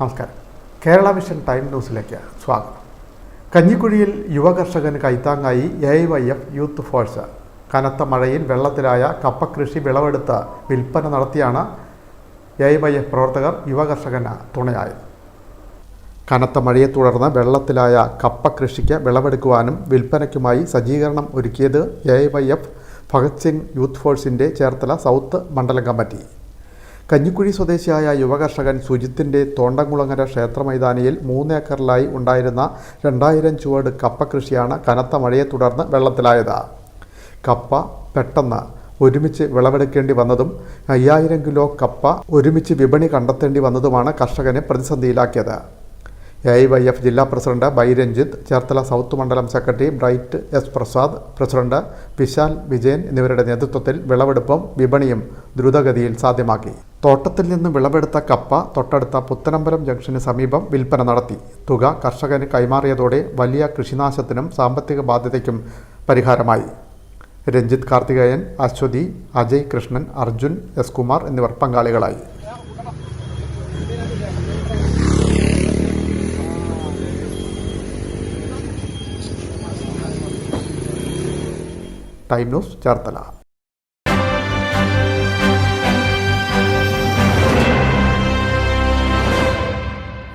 നമസ്കാരം. Kerala vision time ന്യൂസിലേക്ക് സ്വാഗതം. കഞ്ഞിക്കുഴിയിൽ യുവകർഷകന് കൈത്താങ്ങായി A Y F youth force. കനത്ത മഴയിൽ വെള്ളത്തിലായ കപ്പകൃഷി വിളവെടുത്ത് വിൽപ്പന നടത്തിയാണ് എ വൈ എഫ് പ്രവർത്തകർ യുവകർഷകന് തുണയായത്. കനത്ത മഴയെ തുടർന്ന് വെള്ളത്തിലായ കപ്പ കൃഷിക്ക് വിളവെടുക്കുവാനും വിൽപ്പനയ്ക്കുമായി സജ്ജീകരണം ഒരുക്കിയത് A Y F Bhagat Singh youth ഫോഴ്സിന്റെ ചേർത്തല സൗത്ത് മണ്ഡലം കമ്മിറ്റി. കഞ്ഞിക്കുഴി സ്വദേശിയായ യുവകർഷകൻ സുജിത്തിന്റെ തോണ്ടംകുളങ്ങര ക്ഷേത്ര മൈതാനിയിൽ മൂന്നേക്കറിലായി ഉണ്ടായിരുന്ന രണ്ടായിരം ചുവട് കപ്പ കൃഷിയാണ് കനത്ത മഴയെ തുടർന്ന് വെള്ളത്തിലായത്. കപ്പ പെട്ടെന്ന് ഒരുമിച്ച് വിളവെടുക്കേണ്ടി വന്നതും അയ്യായിരം കിലോ കപ്പ ഒരുമിച്ച് വിപണി കണ്ടെത്തേണ്ടി വന്നതുമാണ് കർഷകനെ പ്രതിസന്ധിയിലാക്കിയത്. എ ഐ വൈ എഫ് ജില്ലാ പ്രസിഡന്റ് ബൈ രഞ്ജിത്ത് ചേർത്തല സൗത്ത് മണ്ഡലം secretary Bright S Prasad president Vishal Vijayan എന്നിവരുടെ നേതൃത്വത്തിൽ വിളവെടുപ്പും വിപണിയും ദ്രുതഗതിയിൽ സാധ്യമാക്കി. തോട്ടത്തിൽ നിന്ന് വിളവെടുത്ത കപ്പ തൊട്ടടുത്ത പുത്തനമ്പലം ജംഗ്ഷന് സമീപം വിൽപ്പന നടത്തി. തുക കർഷകന് കൈമാറിയതോടെ വലിയ കൃഷിനാശത്തിനും സാമ്പത്തിക ബാധ്യതയ്ക്കും പരിഹാരമായി. രഞ്ജിത്ത് കാർത്തികേയൻ അശ്വതി അജയ് കൃഷ്ണൻ അർജുൻ എസ് കുമാർ എന്നിവർ പങ്കാളികളായി. Time news Cherthala.